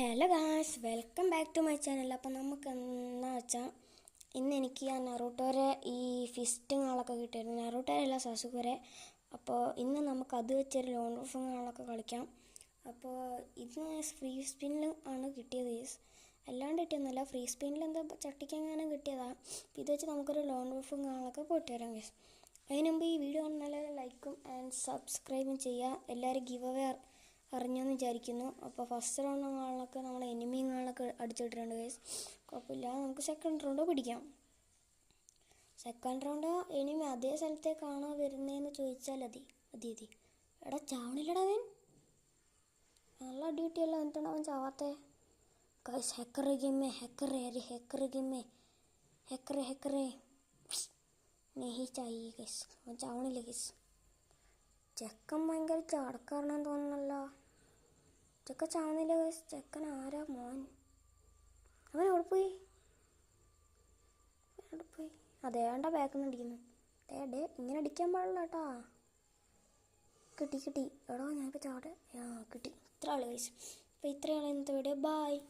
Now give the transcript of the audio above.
Hello guys welcome back to my channel അപ്പോൾ നമുക്ക് എന്താ വെച്ചാൽ ഇന്ന് എനിക്ക് ആ നെറൂട്ടോരെ ഈ ഫിസ്റ്റിങ്ങുകളൊക്കെ കിട്ടിയിരുന്നു. നെറൂട്ടോരല്ല സസുകുരെ അപ്പോൾ ഇന്ന് നമുക്ക് അത് വെച്ചൊരു ലോൺ റൂഫുകളൊക്കെ കളിക്കാം. അപ്പോൾ ഇന്ന് ഫ്രീ സ്പിന്നിൽ ആണ് കിട്ടിയത് ഈസ് അല്ലാണ്ട് കിട്ടിയൊന്നുമല്ല. ഫ്രീ സ്പിന്നിൽ എന്താ ചട്ടിക്കെങ്ങാനും കിട്ടിയതാണ് ഇത് വെച്ച് നമുക്കൊരു ലോൺ റൂഫും കാണാനൊക്കെ പോയിട്ട് വരാം അതിനുമുമ്പ് അതിന് ഈ വീഡിയോ നല്ല ലൈക്കും ആൻഡ് സബ്സ്ക്രൈബും ചെയ്യുക. എല്ലാവരും ഗിവ് അവേ അറിഞ്ഞെന്ന് വിചാരിക്കുന്നു. അപ്പോൾ ഫസ്റ്റ് റൗണ്ട് കാണാനൊക്കെ നമ്മൾ എനിമിങ്ങളൊക്കെ അടിച്ചിട്ടുണ്ട് ഗൈസ് കുഴപ്പമില്ല. നമുക്ക് സെക്കൻഡ് റൗണ്ട് പിടിക്കാം. സെക്കൻഡ് റൗണ്ട് എനിമി അതേ സ്ഥലത്തേക്കാണോ വരുന്നതെന്ന് ചോദിച്ചാൽ അതി അതി അതി എടാ ചാവണില്ലടാ അവൻ. നല്ല ഡ്യൂട്ടി കിട്ടിയല്ലോ എന്നിട്ടാണ് അവൻ ചാവാത്തേ. ഗൈസ് ഹെക്കർ ഗെയിമേ ഹെക്കർ അരി ഹെക്കർ ഗെയിമേ. ഹെക്കർ ഹെക്കറേ നെഹി ചായി ഗൈസ് അവൻ ചാവണില്ല ഗൈസ് ചെക്കൻ ഭയങ്കര ചാടക്കാരനാന്ന് തോന്നുന്നല്ലോ. ചെക്കൻ ചാവുന്നില്ല ചെക്കൻ ആരാ മോൻ? അവൻ എവിടെ പോയി? എവിടെ പോയി? അതേണ്ട ബാക്കിൽ നിന്ന് അടിക്കുന്നു ഡേ ഇങ്ങനെ അടിക്കാൻ പാടില്ല കേട്ടാ. കിട്ടി കിട്ടി. എടോ ഞാനിപ്പോൾ ചാടെ. ആ കിട്ടി. ഇത്ര ആൾ ഗൈസ് അപ്പോൾ ഇത്രയാണ് ഇന്നത്തെ വീഡിയോ ബായ്